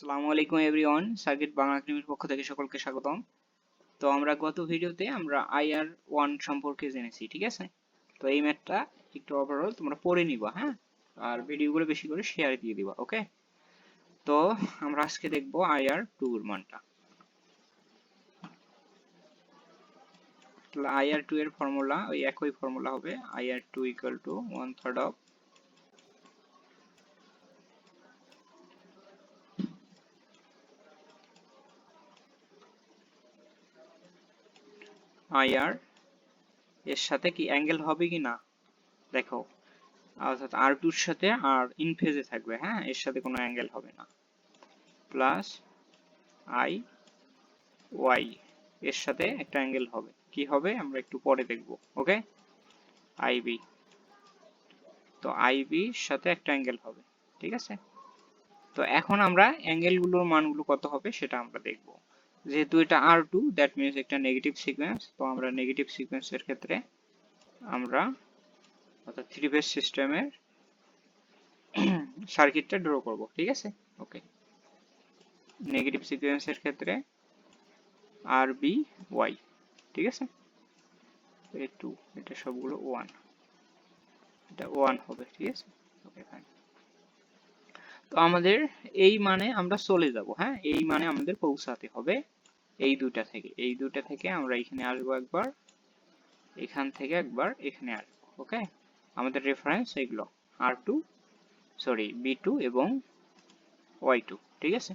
আসসালামু আলাইকুম everyone, circuit Bangla একাডেমির পক্ষ থেকে সকলকে স্বাগতম। তো আমরা গত ভিডিওতে আমরা আইআর ওয়ান সম্পর্কে জেনেছি, ঠিক আছে? তো এই ম্যাথটা একটু ওভারঅল তোমরা পড়ে নিবা হ্যাঁ? আর ভিডিওগুলো বেশি করে শেয়ার দিয়ে দিবা ওকে তো আমরা আজকে দেখব আইআর টু এর মানটা। আইআর টু এর ফর্মুলা ওই একই ফর্মুলা হবে IR two equal to one third of IR এর সাথে কি অ্যাঙ্গেল হবে কি না? দেখো, অর্থাৎ আর টুর সাথে আর ইন ফেজে থাকবে হ্যাঁ? এর সাথে কোনো অ্যাঙ্গেল হবে না। প্লাস আই ওয়াই এর সাথে একটা অ্যাঙ্গেল হবে। কি হবে? আমরা একটু পরে দেখব ওকে আইবি তো আইবির সাথে একটা অ্যাঙ্গেল হবে, ঠিক আছে? তো এখন আমরা অ্যাঙ্গেলগুলোর মানগুলো কত হবে সেটা আমরা দেখব। যেহেতু এটা আর টু দ্যাট মিনস একটা নেগেটিভ সিকোয়েন্স তো আমরা নেগেটিভ সিকোয়েন্সের ক্ষেত্রে আমরা অর্থাৎ থ্রি ফেজ সিস্টেমের সার্কিটটা ড্র করব, ঠিক আছে? ওকে নেগেটিভ সিকোয়েন্সের ক্ষেত্রে আর বি ওয়াই ঠিক আছে? এ টু এটা সবগুলো ওয়ান এটা ওয়ান হবে, ঠিক আছে? ওকে ফাইন তো আমাদের এই মানে আমরা চলে যাব হ্যাঁ? এই মানে আমাদের পৌঁছাতে হবে এই দুটা থেকে। এই দুটা থেকে আমরা এখানে আসব একবার, এখান থেকে একবার এখানে আসব, ওকে? আমাদের রেফারেন্স এগুলো R two sorry B two এবং ওয়াই টু ঠিক আছে?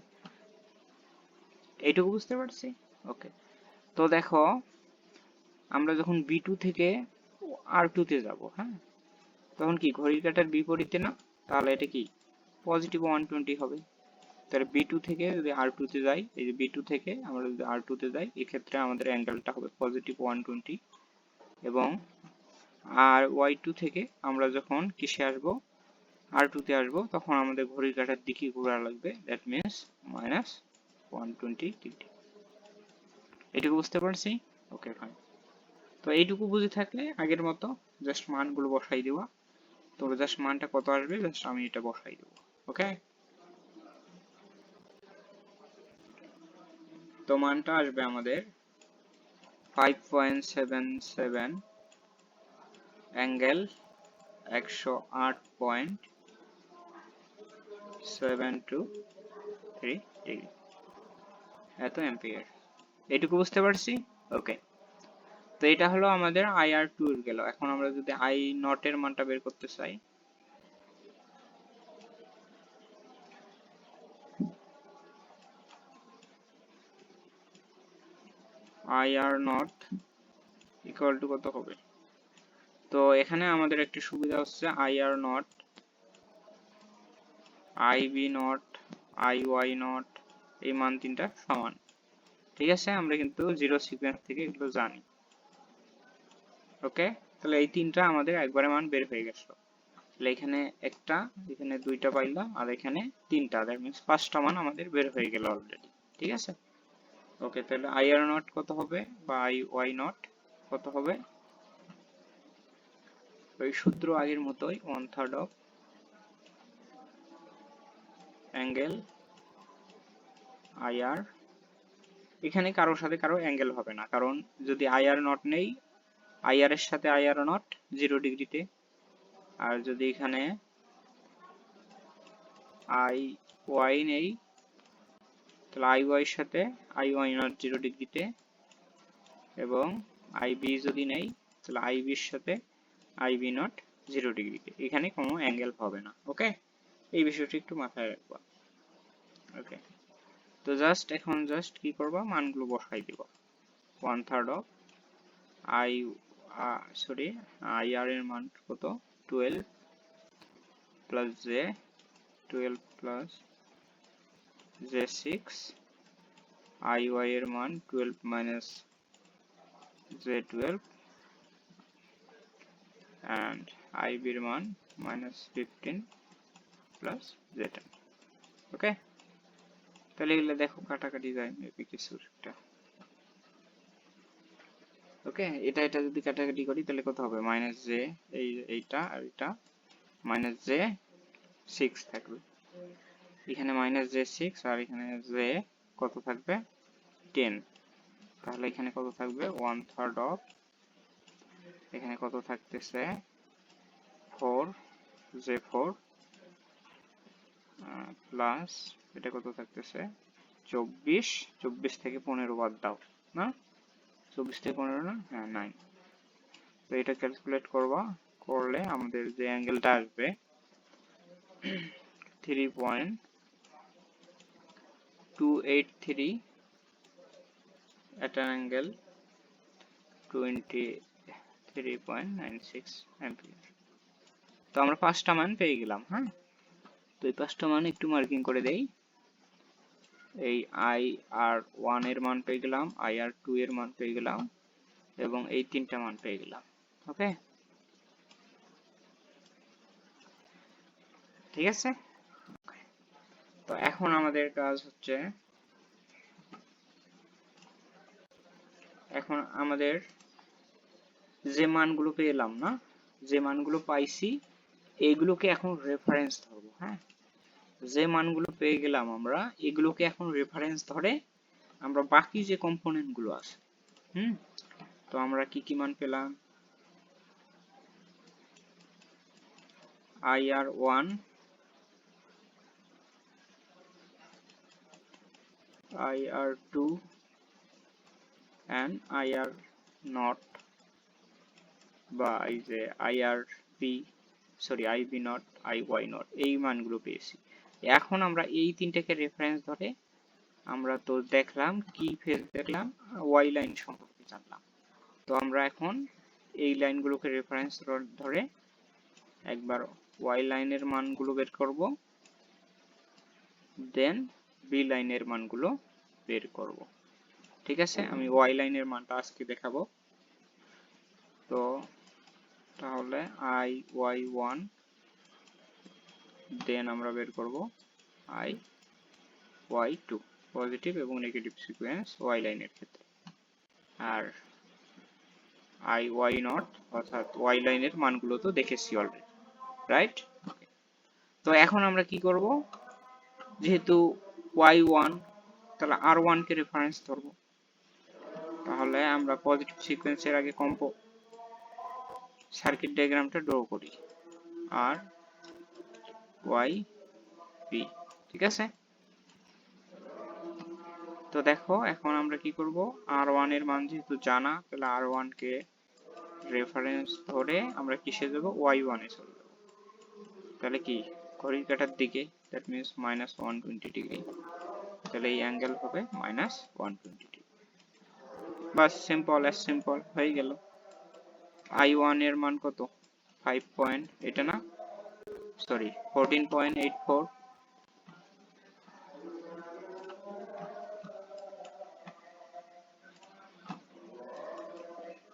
এইটুকু বুঝতে পারছি? ওকে। তো দেখো, আমরা যখন বি টু থেকে আর টুতে যাব হ্যাঁ? তখন কি, ঘড়ির কাটার বিপরীতে না? তাহলে এটা কি? পজিটিভ ওয়ান টোয়েন্টি হবে। তাহলে বি টু থেকে যদি আর টুতে যাই, এই যে বি টু থেকে আমরা যদি আর টুতে যাই, এক্ষেত্রে আমাদের অ্যাঙ্গেলটা হবে পজিটিভ ওয়ান টোয়েন্টি এবং আর ওয়াই টু থেকে আমরা যখন কিসে আসব আর টুতে আসব, তখন আমাদের ঘড়ির কাটার দিকে ঘোরা লাগবে। That means minus one twenty degree এটুকু বুঝতে পারছি? ওকে ফাইন তো এইটুকু বুঝে থাকলে আগের মতো জাস্ট মানগুলো বসাই দেওয়া। তোমরা জাস্ট মানটা কত আসবে? জাস্ট আমি এটা বসাই দেবো। ওকে তো মানটা আসবে আমাদের five point seven seven angle একশো আট point seven two three degree এত অ্যাম্পিয়ার এইটুকু বুঝতে পারছি? ওকে তো এটা হলো আমাদের আইআর টু এর গেল। এখন আমরা যদি আই নটের মানটা বের করতে চাই আইআর নট ইকুয়াল টু কত হবে? তো এখানে আমাদের একটি সুবিধা হচ্ছে IR not I not I not এই মান তিনটা সমান। ঠিক আছে? আমরা কিন্তু জিরো সিকোয়েন্স থেকে এগুলো জানি। ওকে তাহলে এই তিনটা আমাদের একবারে মান বের হয়ে গেছিল তাহলে এখানে একটা, এখানে দুইটা পাইলাম, আর এখানে তিনটা। দ্যাট মিনস পাঁচটা মান আমাদের বের হয়ে গেল অলরেডি ঠিক আছে? ওকে তাহলে আই আর নট কত হবে? বা আই ওয়াই নট কত হবে? ওই সূত্র আগের মতোই one third of angle I R এখানে কারোর সাথে কারও অ্যাঙ্গেল হবে না, কারণ যদি আই আর নট নেই আই আর এর সাথে আই আর নট জিরো ডিগ্রিতে আর যদি এখানে আই ওয়াই নেই তাহলে আই ওয়াই সাথে আই ওয়াই নট জিরো ডিগ্রিতে এবং আই বি যদি নেই, তাহলে আই বির সাথে আই বি নট জিরো ডিগ্রিতে। এখানে কোনো অ্যাঙ্গেল হবে না ওকে এই বিষয়টি একটু মাথায় রাখবা ওকে তো জাস্ট এখন জাস্ট কি করবা? মানগুলো বসাই দিব। One third of I sorry I R এর মান কত? Twelve plus J twelve plus J six I Y এর মান twelve minus J twelve and I বির মান minus fifteen plus J ten okay তাহলে এগুলো দেখো কাটাকাটি যায় মেবি কিছুর একটা ওকে এটা এটা যদি কাটাকাটি করি তাহলে কত হবে? মাইনাস জে এই এইটা আর এটা মাইনাস জে সিক্স থাকবে। এখানে মাইনাস জে সিক্স আর এখানে জে কত থাকবে টেন তাহলে এখানে কত থাকবে? ওয়ান থার্ড অফ এখানে কত থাকতেছে? ফোর জে ফোর প্লাস এটা কত থাকতেছে? চব্বিশ। চব্বিশ থেকে পনেরো বাদ দাও, না? চব্বিশ থেকে পনেরো না? হ্যাঁ নাইন তো এটা ক্যালকুলেট করবা, করলে আমাদের যে অ্যাঙ্গেলটা আসবে three point two eight three at an angle 23.96 ampere তো আমরা পাঁচটা মান পেয়ে গেলাম হ্যাঁ? তো এই পাঁচটা মান একটু মার্কিং করে দেই। এই আই আর ওয়ানের মান পেয়ে গেলাম আই আর টু এর মান পেয়ে গেলাম, এবং এই তিনটা মান পেয়ে গেলাম ওকে ঠিক আছে? তো এখন আমাদের কাজ হচ্ছে এখন আমাদের যে মানগুলো পেলাম না? যে মানগুলো পাইছি এইগুলোকে এখন রেফারেন্স ধরবো হ্যাঁ? যে মানগুলো পেয়ে গেলাম আমরা, এগুলোকে এখন রেফারেন্স ধরে আমরা বাকি যে কম্পোনেন্টগুলো আছে, হুম? তো আমরা কি কি মান পেলাম? IR one IR two and IR not বা এই যে IRP sorry IB not IY not, এই মানগুলো পেয়েছি। এখন আমরা এই তিনটাকে রেফারেন্স ধরে আমরা তো দেখলাম, কি ফেজ দেখলাম ওয়াই লাইন সম্পর্কে জানলাম। তো আমরা এখন এই লাইনগুলোকে রেফারেন্স ধরে একবার ওয়াই লাইনের মানগুলো বের করব। দেন বি লাইনের মানগুলো বের করব। ঠিক আছে? আমি ওয়াই লাইনের মানটা আজকে দেখাবো। তো তাহলে আই ওয়াই ওয়ান দেন আমরা বের করব আই ওয়াই টু পজিটিভ এবং নেগেটিভ সিকোয়েন্স ওয়াই লাইনের ক্ষেত্রে। আর আই ওয়াই নট অর্থাৎ ওয়াই লাইনের মানগুলো তো দেখেছি অলরেডি রাইট তো এখন আমরা কি করব? যেহেতু ওয়াই ওয়ান তাহলে আর ওয়ানকে রেফারেন্স ধরবো। তাহলে আমরা পজিটিভ সিকোয়েন্সের আগে কম্প সার্কিট ডায়াগ্রামটা ড্র করি। আর ওয়াই পি ঠিক আছে? তো দেখো, এখন আমরা কি করব? আর ওয়ানের মান যেহেতু জানা, তাহলে আর কে রেফারেন্স ধরে আমরা কিসে যাব ওয়াই ওয়ানে চলে যাব। তাহলে কি? ঘড়ির কাটার দিকে that means minus one twenty degree তাহলে এই অ্যাঙ্গেল হবে মাইনাস ওয়ান টোয়েন্টি ডিগ্রি বাস সিম্পল অ্যাজ সিম্পল হয়ে গেল। আই ওয়ানের মান কত? ফাইভ পয়েন্ট এটা না? Sorry fourteen point eight four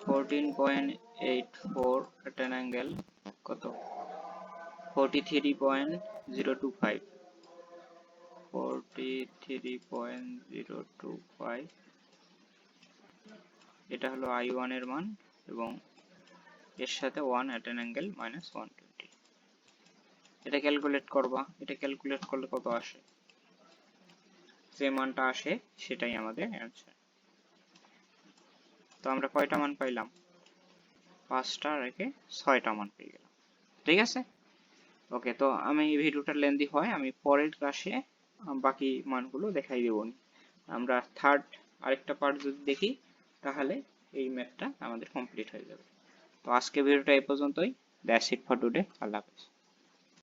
fourteen point eight four an angle কত? এটা হলো আই ওয়ানের মান এবং এর সাথে an angle minus one twenty এটা ক্যালকুলেট করবা, এটা ক্যালকুলেট করলে কত আসে? যে মানটা আসে সেটাই আমাদের অ্যান্সার তো আমরা কয়টা মান পাইলাম? পাঁচটা রেখে ছয়টা মান পেয়ে গেলাম। ঠিক আছে? ওকে তো আমি এই ভিডিওটা লেন্দি হয়, আমি পরের ক্লাসে বাকি মানগুলো দেখাই দেবো। আমরা থার্ড আরেকটা পার্ট যদি দেখি, তাহলে এই ম্যাথটা আমাদের কমপ্লিট হয়ে যাবে। তো আজকে ভিডিওটা এই পর্যন্তই। দ্যাটস ইট ফর টুডে আল্লাহ হাফেজ।